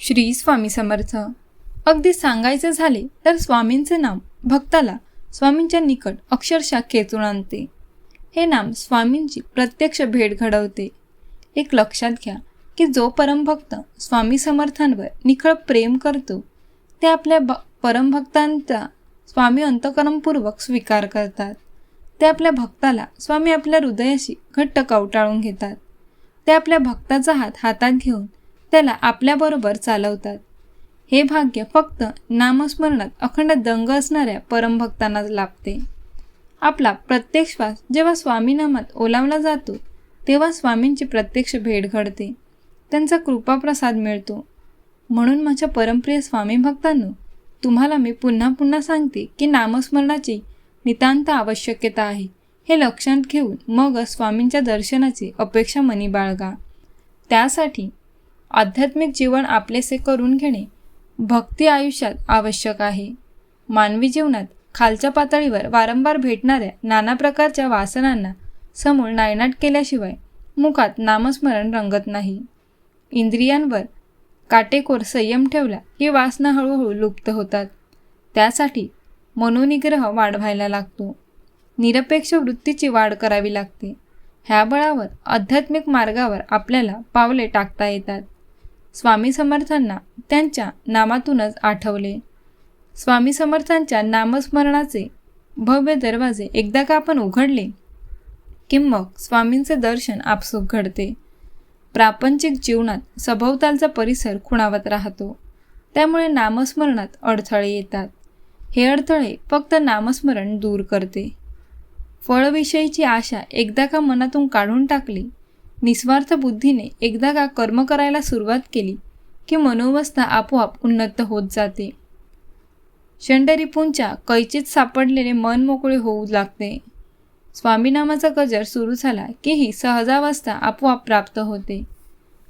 श्री स्वामी समर्थ. अगदी सांगायचं झाले तर स्वामींचे नाम भक्ताला स्वामींच्या निकट अक्षरशः खेचून आणते. हे नाम स्वामींची प्रत्यक्ष भेट घडवते. एक लक्षात घ्या की जो परमभक्त स्वामी समर्थांवर निखळ प्रेम करतो ते आपल्या ब परमभक्तांचा स्वामी अंतकरणपूर्वक स्वीकार करतात. ते आपल्या भक्ताला स्वामी आपल्या हृदयाशी घट्ट कवटाळून घेतात. ते आपल्या भक्ताचा हात हातात घेऊन त्याला आपल्याबरोबर चालवतात. हे भाग्य फक्त नामस्मरणात अखंड दंग असणाऱ्या परमभक्तांनाच लाभते. आपला प्रत्येक श्वास जेव्हा स्वामीनामात ओलावला जातो तेव्हा स्वामींची प्रत्यक्ष भेट घडते. त्यांचा कृपाप्रसाद मिळतो. म्हणून माझ्या परमप्रिय स्वामी भक्तांनो तुम्हाला मी पुन्हा पुन्हा सांगते की नामस्मरणाची नितांत आवश्यकता आहे. हे लक्षात घेऊन मग स्वामींच्या दर्शनाची अपेक्षा मनी बाळगा. त्यासाठी आध्यात्मिक जीवन आपलेसे करून घेणे भक्ती आयुष्यात आवश्यक आहे. मानवी जीवनात खालच्या पातळीवर वारंवार भेटणाऱ्या नाना प्रकारच्या वासनांना समूळ नायनाट केल्याशिवाय मुखात नामस्मरण रंगत नाही. इंद्रियांवर काटेकोर संयम ठेवला की वासना हळूहळू लुप्त होतात. त्यासाठी मनोनिग्रह वाढवायला लागतो. निरपेक्ष वृत्तीची वाढ करावी लागते. ह्या बळावर आध्यात्मिक मार्गावर आपल्याला पावले टाकता येतात. स्वामी समर्थांना त्यांच्या नामातूनच आठवले. स्वामी समर्थांच्या नामस्मरणाचे भव्य दरवाजे एकदा का आपण उघडले? की मग स्वामींचे दर्शन आपसूक घडते. प्रापंचिक जीवनात सभोवतालचा परिसर खुणावत राहतो. त्यामुळे नामस्मरणात अडथळे येतात. हे अडथळे फक्त नामस्मरण दूर करते. फळविषयीची आशा एकदा का मनातून काढून टाकली निस्वार्थ बुद्धीने एकदा का कर्म करायला सुरुवात केली की मनोवस्था आपोआप उन्नत होत जाते. षंडरिपूंच्या कैचीत सापडलेले मन मोकळे होऊ लागते. स्वामीनामाचा गजर सुरू झाला की ही सहजावस्था आपोआप प्राप्त होते.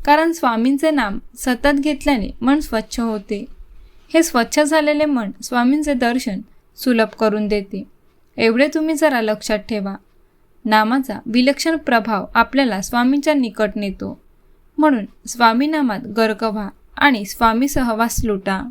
कारण स्वामींचे नाम सतत घेतल्याने मन स्वच्छ होते. हे स्वच्छ झालेले मन स्वामींचे दर्शन सुलभ करून देते. एवढे तुम्ही जरा लक्षात ठेवा. नामाचा विलक्षण प्रभाव आपल्याला स्वामींच्या निकट नेतो. म्हणून स्वामीनामात गर्क व्हा आणि स्वामी सहवास लुटा.